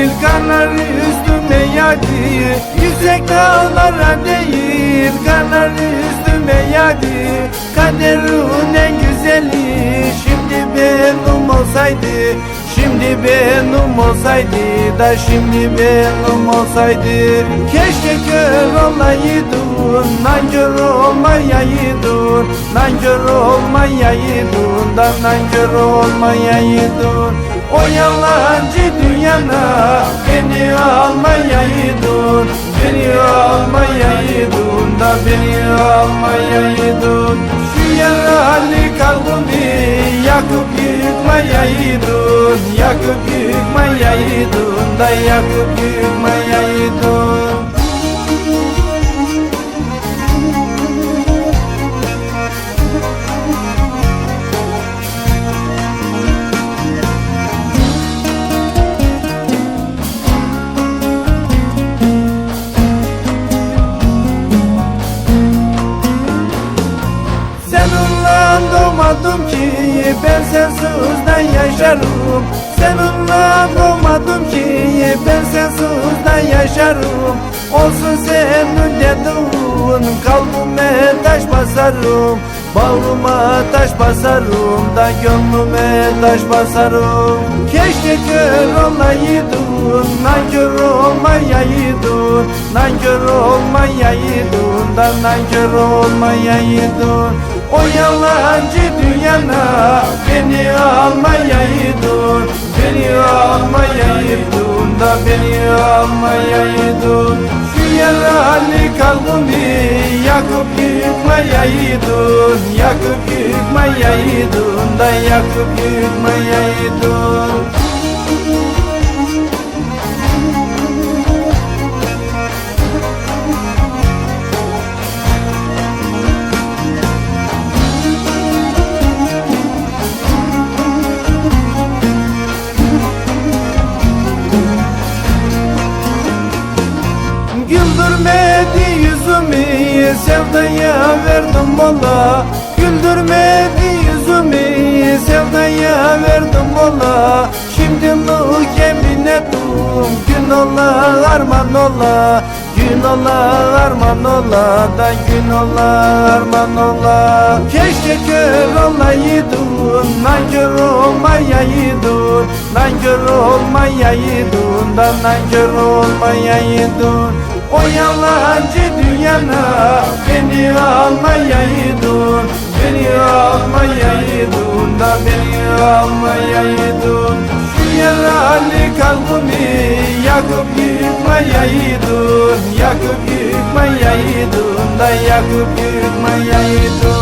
Karlar üstüme yağdı Yüksek dağlara değil Karlar üstüme yağdı Kaderin en güzeli Şimdi benim olsaydı Şimdi benim olsaydı da şimdi benim olsaydı. Keşke kör olaydın Nankör olmayaydın Nankör olmayaydın da nankör olmayaydın O yalancı dünyana? Beni almayaydın Beni almayaydın da beni almayaydın Şu yaralı kalbimi yakıp yıkmayaydın Yakıp yıkmayaydın da yakıp yıkmayaydın doğmadım ki ben sensiz yaşarım. Seninle doğmadım ki ben sensiz yaşarım. Olsun senin dediğin kalbime taş basarım. Bağrıma taş basarım da gönlüme taş basarım. Keşke kör olaydın, nankör olmayaydın. Nankör olmayaydın da nankör olmayaydın O yalancı dünyana beni almayaydın Beni almayaydın da beni almayaydın. Şu yaralı kalbimi yakıp yıkmayaydın Yakıp yıkmayaydın da yakıp yıkmayaydın sevdaya verdim mola Güldürmedi yüzümü. Sevdaya verdim mola Şimdi mı yemin ettim gün ola arman ola Gün ola arman ola da gün ola arman ola Keşke kör olaydın nankör olmayaydın Nankör olmayaydın da nankör olmayaydın O yalancı dünyana beni almayaydın Beni almayaydın da beni almayaydın. Şu yaralı kalbimi yakıp yıkmayaydın Yakıp yıkmayaydın da yakıp yıkmayaydın